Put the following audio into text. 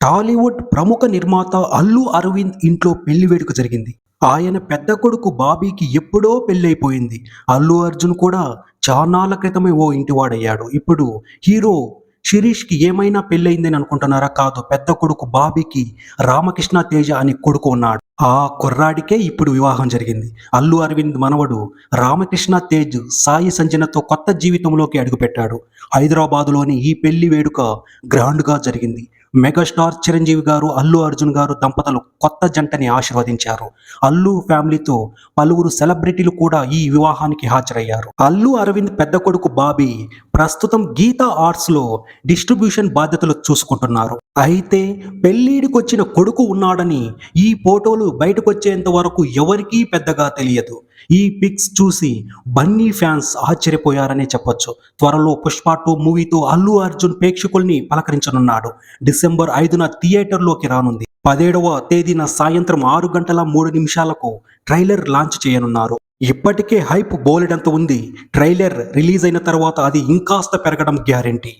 టాలీవుడ్ ప్రముఖ నిర్మాత అల్లు అరవింద్ ఇంట్లో పెళ్ళి వేడుక జరిగింది. ఆయన పెద్ద కొడుకు బాబీకి ఎప్పుడో పెళ్ళైపోయింది. అల్లు అర్జున్ కూడా చానాల క్రితమే ఓ ఇంటివాడయ్యాడు. ఇప్పుడు హీరో శిరీష్కి ఏమైనా పెళ్ళయిందని అనుకుంటున్నారా? కాదు పెద్ద కొడుకు బాబీకి రామకృష్ణ తేజ అని కొడుకు ఉన్నాడు. ఆ కుర్రాడికే ఇప్పుడు వివాహం జరిగింది. అల్లు అరవింద్ మనవడు రామకృష్ణ తేజ్ సాయి సంజనతో కొత్త జీవితంలోకి అడుగుపెట్టాడు. హైదరాబాదులోని ఈ పెళ్ళి వేడుక గ్రాండ్గా జరిగింది. మెగాస్టార్ చిరంజీవి గారు అల్లు అర్జున్ గారు దంపతులు కొత్త జంటని ఆశీర్వదించారు. అల్లు ఫ్యామిలీతో పలువురు సెలబ్రిటీలు కూడా ఈ వివాహానికి హాజరయ్యారు. అల్లు అరవింద్ పెద్ద కొడుకు బాబీ ప్రస్తుతం గీతా ఆర్ట్స్లో డిస్ట్రిబ్యూషన్ బాధ్యతలు చూసుకుంటున్నారు. అయితే పెళ్ళిడికొచ్చిన కొడుకు ఉన్నాడని ఈ ఫోటోలు బయటకొచ్చేంత వరకు ఎవరికీ పెద్దగా తెలియదు. ఈ పిక్స్ చూసి బన్నీ ఫ్యాన్స్ ఆశ్చర్యపోయారనే చెప్పొచ్చు. త్వరలో పుష్ప టూ మూవీతో అల్లు అర్జున్ ప్రేక్షకుల్ని పలకరించనున్నాడు. డిసెంబర్ ఐదున థియేటర్లోకి రానుంది. పదేడవ తేదీన సాయంత్రం ఆరు గంటల మూడు నిమిషాలకు ట్రైలర్ లాంచ్ చేయనున్నారు. ఇప్పటికే హైప్ బోలెడంత ఉంది. ట్రైలర్ రిలీజ్ అయిన తర్వాత అది ఇంకాస్త పెరగడం గ్యారెంటీ.